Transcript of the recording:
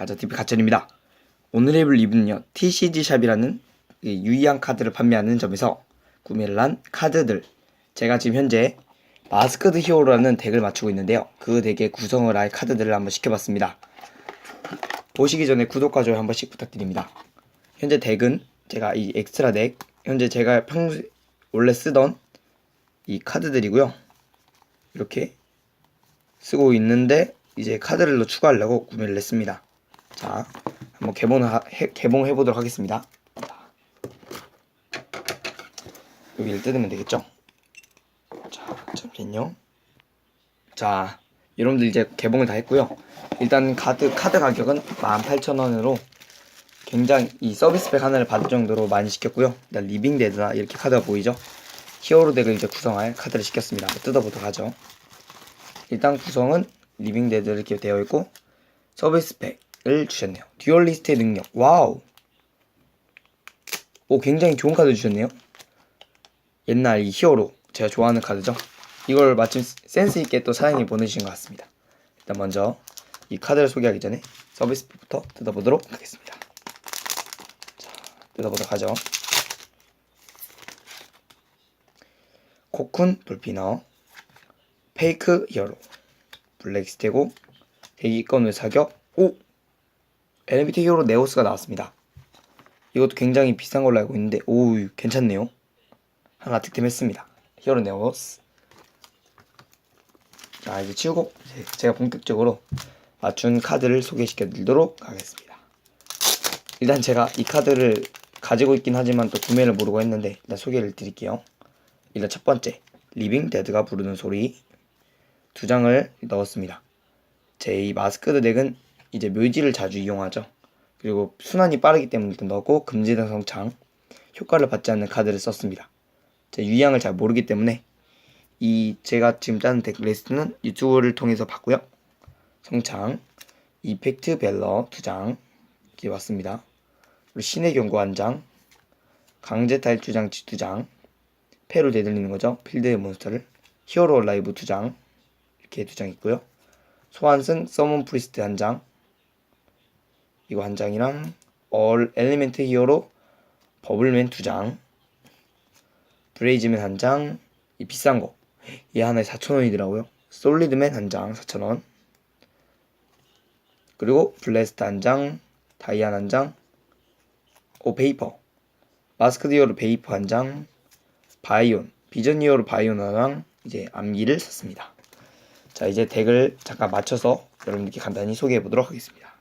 가자TV 가천입니다. 오늘 해볼 리뷰는요. TCG샵이라는 이 유의한 카드를 판매하는 점에서 구매를 한 카드들 제가 지금 현재 마스크드 히어로라는 덱을 맞추고 있는데요. 그 덱의 구성을 할 카드들을 한번 시켜봤습니다. 보시기 전에 구독과 좋아요 한 번씩 부탁드립니다. 현재 덱은 제가 이 엑스트라 덱 현재 제가 평소 원래 쓰던 이 카드들이고요. 이렇게 쓰고 있는데 이제 카드를 더 추가하려고 구매를 했습니다. 자, 한번 개봉 해, 개봉해 보도록 하겠습니다. 자, 여기를 뜯으면 되겠죠? 자, 잠시만요. 자, 여러분들 이제 개봉을 다 했고요. 일단 카드 카드 가격은 18,000원으로 굉장히 이 서비스팩 하나를 받을 정도로 많이 시켰고요. 일단 리빙 데드나 이렇게 카드가 보이죠? 히어로 덱을 이제 구성할 카드를 시켰습니다. 뜯어보도록 하죠. 일단 구성은 리빙 데드 이렇게 되어 있고 서비스 팩 을 주셨네요. 듀얼리스트의 능력. 와우. 오 굉장히 좋은 카드 주셨네요. 옛날 이 히어로 제가 좋아하는 카드죠. 이걸 마침 센스 있게 또 사장님이 보내주신 것 같습니다. 일단 먼저 이 카드를 소개하기 전에 서비스 팩부터 뜯어보도록 하겠습니다. 자, 뜯어보도록 하죠. 코쿤 돌피너 페이크 히어로 블랙스테고 대기권의 사격 오 엘리비티 히어로 네오스가 나왔습니다. 이것도 굉장히 비싼 걸로 알고 있는데 오 괜찮네요. 하나 득템했습니다. 히어로 네오스. 자 이제 치우고 제가 본격적으로 맞춘 카드를 소개시켜 드리도록 하겠습니다. 일단 제가 이 카드를 가지고 있긴 하지만 또 구매를 모르고 했는데 일단 소개를 드릴게요. 일단 첫 번째 리빙 데드가 부르는 소리. 두 장을 넣었습니다. 제 이 마스크드 덱은 이제 묘지를 자주 이용하죠. 그리고 순환이 빠르기 때문에 일단 넣었고 금지된 성창 효과를 받지 않는 카드를 썼습니다. 제 유형을 잘 모르기 때문에 이 제가 지금 짜는 덱 리스트는 유튜브를 통해서 봤고요. 성창 이펙트 벨러 두장 이렇게 왔습니다. 그리고 신의 경고 한 장, 강제 탈주 장치 두 장, 패로 되돌리는 거죠. 필드의 몬스터를 히어로 라이브 두장 이렇게 두장 있고요. 소환승 서먼 프리스트 한 장. 이거 한 장이랑 얼 엘리멘트 히어로 버블맨 두 장. 브레이즈맨 한 장. 이 비싼 거. 얘 하나에 4,000원이더라고요. 솔리드맨 한 장 4,000원. 그리고 블래스트 한 장, 다이안 한 장, 오 베이퍼, 마스크드 히어로 베이퍼 한 장, 바이온, 비전 히어로 바이온 하나랑 이제 암기를 샀습니다. 자 이제 덱을 잠깐 맞춰서 여러분들께 간단히 소개해 보도록 하겠습니다.